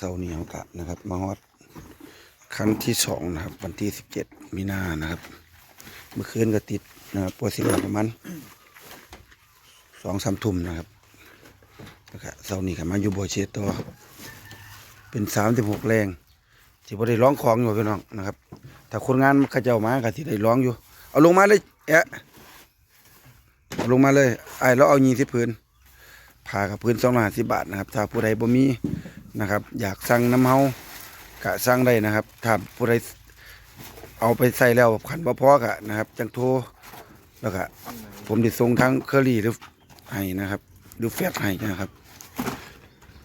เสาร์นี้เอากะนะครับมาฮอดคันที่สองนะครับ วันที่สิบเจ็ดมีนานะครับ เมื่อคืนก็ติดนะครับปวดสิบประมาณสองสามทุ่มนะครับแล้วก็เสานี้ก็มาอยู่บ่อเชตต่อเป็นสามสิบหกแรงที่พอได้ร้องของอยู่พี่น้องนะครับถ้าคนงานเขาเจ้ามาก็ที่ได้ร้องอยู่ เอาลงมาเลยแอะเอาลงมาเลยไอ้เราเอายีที่พื้นพากับพื้นสองร้อยห้าสิบบาทนะครับ ถ้าผู้ใดบ่มี นะครับ อยากสั่งน้ำเฮากะสั่งได้นะครับถ้าผู้ใดเอาไปใส่แล้วขันบ่พอกะนะครับจังโทรแล้วก็ผมติส่งทั้งเคอรี่หรือให้นะครับหรือแฟกให้นะครับ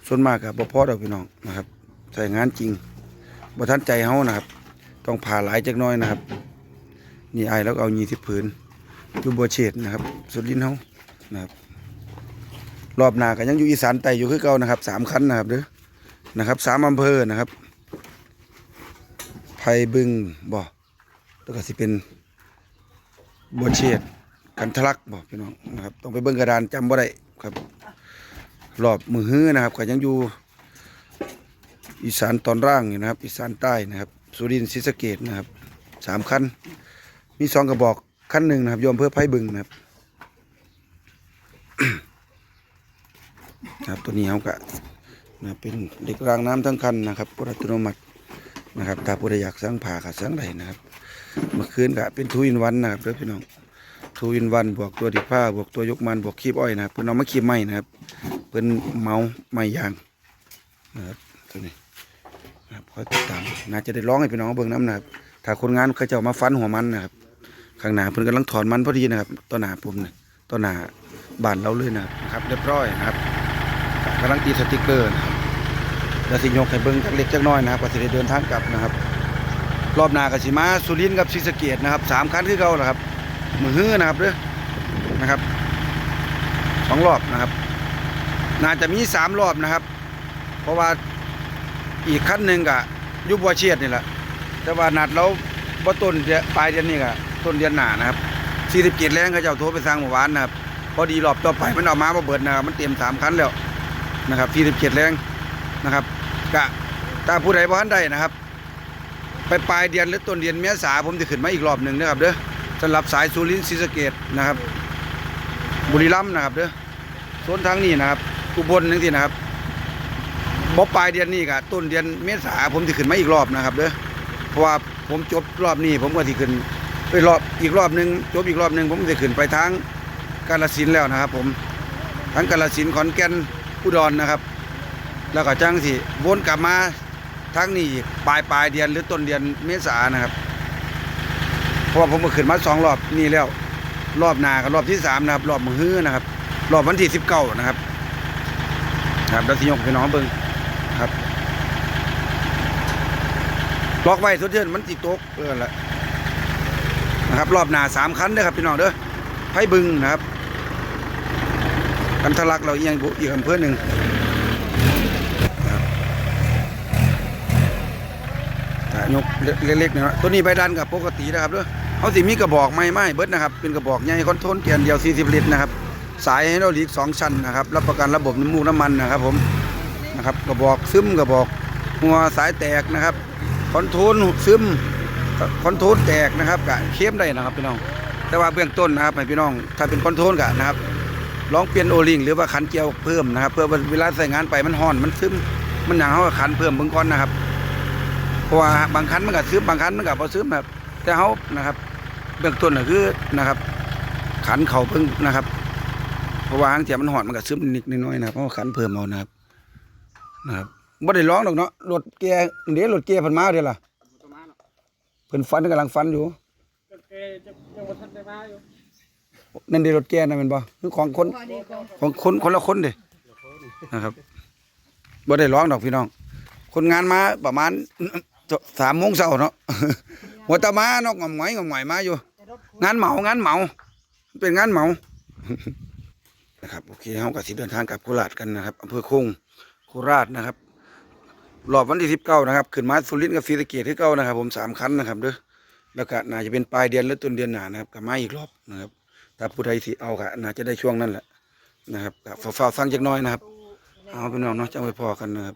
ส่วนมากกับบ่พอดอกพี่น้องนะครับใส่งานจริงบ่ทันใจเฮานะครับ ต้องผ่าหลายจักหน้อยนะครับ นี่ไอแล้วเอายี่สิบผืนอยู่บัวเฉดนะครับ สุดลิ้นเฮานะครับรอบหน้าก็ยังอยู่อีสานใต้อยู่คือเก่านะครับสามคันนะครับเด้อ นะครับสามอำเภอนะครับไผ่บึงบ่แล้วก็สิเป็นบัวเชียดกันทะลักบ่พี่น้องนะครับต้องไปเบิ่งกระดานจำบ่ได้ครับรอบมือฮื้อนะครับก็ยังอยู่อีสานตอนล่างอยู่นะครับ อีสานใต้นะครับ สุรินทร์ศรีสะเกดนะครับสามคันมีสองกระบอกคันหนึ่งนะครับโยมเพื่อไผ่บึงนะครับนะครับตัวนี้เขาก็ นะเป็นเหล็กรางน้ำทั้งคันนะครับปอัตโนมัตินะครับถ้าผู้ใดอยากสั่งผ่าก็สั่งได้นะครับเมื่อคืนก็เป็นทูอินวันนะครับเด้อพี่น้องทูอินวันบวกตัวดิผ้าบวกตัวยกมันบวกคีบอ้อยนะครับเพิ่นเอามาคีบไม้นะครับเพิ่นเมาไม้ยางนะครับตัวนี้นะครับคอยติดตามน่าจะได้ร้องให้พี่น้องเบิ่งน้ำนะครับถ้าคนงานเขาจะมาฟันหัวมันนะครับข้างหน้าเพิ่อนกำลังถอนมันพอดีนะครับต้นหน้าผมเนี่ยต้นหน้าบานเราเลยนะครับเรียบร้อยนะครับกำลังตีสติกเกอร์นะครับ แล้วสิยกให้เบิ้งจักเล็กจักน้อยนะครับก็สิได้เดินทางกลับนะครับ รอบหน้าก็สิมาสุรินทร์กับศรีสะเกดนะครับสามคันคือเก่านะครับมือฮื้อนะครับเด้อนะครับสองรอบนะครับ น่าจะมีสามรอบนะครับ เพราะว่าอีกคันหนึ่งกะยุบวัวเชียดนี่แหละแต่ว่านัดเราบ่ต้นปลายเดือนนี้กะต้นเดือนหน้านะครับสี่สิบเจ็ดแรงเขาจะเจ้าโทรไปสั่งเมื่อวานนะครับพอดีรอบต่อไปมันออกมาบ่เบิดนะครับมันเตรียมสามคันแล้วนะครับที่สิบเจ็ดแรง นะครับกะถ้าผู้ใดบ่ทันได้นะครับ ไปปลายเดือนหรือต้นเดือนเมษาผมจะขึ้นมาอีกรอบหนึ่งนะครับเด้อสำหรับสายสุรินทร์ศรีสะเกดนะครับ บุรีรัมย์นะครับเด้อโซนทางนี้นะครับอุบลนึงทีนะครับบ่ปลายเดือนนี้กะต้นเดือนเมษาผมจะขึ้นมาอีกรอบนะครับเด้อเพราะว่าผมจบรอบนี้ผมก็สิขึ้นไปรอบอีกรอบหนึ่งจบอีกรอบหนึ่งผมจะขึ้นไปทางกาลสินแล้วนะครับ ผมทั้งกาลสินขอนแก่นอุดรนะครับ แล้วก็จังสิวนกลับมาทั้งนี้ปลายปลายเดือนหรือต้นเดือนเมษานะครับ เพราะว่าผมก็ขึ้นมาสองรอบนี่แล้ว รอบนากับรอบที่สามนะครับ รอบมือฮื้อนะครับ รอบวันที่สิบเก้านะครับ ครับดัชยกพี่น้องเบิ้งครับล็อกไว้สุดเดือนมันติดตกเออละนะครับ รอบนาสามคันเด้อครับพี่น้องเด้อไผ่บึงนะครับกันทะลักเราเอียงบุอีกอำเภอหนึ่งนะครับอะ ยกเล็กๆนะตัวนี้ใบดันกับปกตินะครับเด้วเขาสิมีกระบอกไม้ไม้เบิดนะครับ เป็นกระบอกใหญ่คอนโทนเกียนเดียว 40 ลิตรนะครับ สายให้เราหลีกสองชั้นนะครับ รับประกันระบบน้ำมูกน้ำมันนะครับ ผม นะครับ กระบอกซึมกระบอกหัวสายแตกนะครับ คอนโทนซึม คอนโทรลแตกนะครับกะเข้มได้นะครับพี่น้อง แต่ว่าเบื้องต้นนะครับพี่น้อง ถ้าเป็นคอนโทรลกะนะครับ ลองเปลี่ยนโอลิงหรือว่าขันเกลียวเพิ่มนะครับ เพื่อเวลาใส่งานไปมันห่อน มันซึม มันหนังเขาก็ขันเพิ่มเบื้องก่อนนะครับ เพราะว่าบางคันมันก็ซึมบางคันมันก็พอซึมนะครับแต่เขานะครับ เบื้องต้นก็คือนะครับ ขันเขาเพิ่งนะครับเพราะว่าหางเสียมันห่อนมันก็ซึมนิดน้อยๆนะครับเพราะว่าขันเพิ่มเอานะครับ นะครับไม่ได้ร้องหรอกเนาะรถเกียร์เดี๋ยวรถเกียร์เพันมาเดี๋ยวล่ะเพิ่นฟันกำลังฟันอยู่ก็แกยังยังบ่ทันได้มาอยู่นั่นเดรถแกนั่นเป็นบ่คือของคนของคนคนละคนเด้นะครับบ่ได้ร้องดอกพี่น้อง คนงานมาประมาณ สามโมงเช้าเนาะหัวตามาเนาะงอมหงอยงอมหงอยมาอยู่ งานเหมางานเหมาเป็นงานเหมานะครับโอเคเฮาก็สิเดินทางกลับโคราชกันนะครับอำเภอคงโคราชนะครับรอบวันที่สิบเก้านะครับขึ้นมาสุรินทร์กับศรีสะเกษที่เก้านะครับ ผมสามคันนะครับเด้อแล้วก็น่าจะเป็นปลายเดือนหรือต้นเดือนหน้านะครับกลับมาอีกรอบนะครับถ้าผู้ใดสิเอาก็น่าจะได้ช่วงนั้นแหละนะครับก็ฝ้าวๆสั่งจักหน้อยนะครับ เอาพี่น้องเนาะจังไปพอกันนะครับ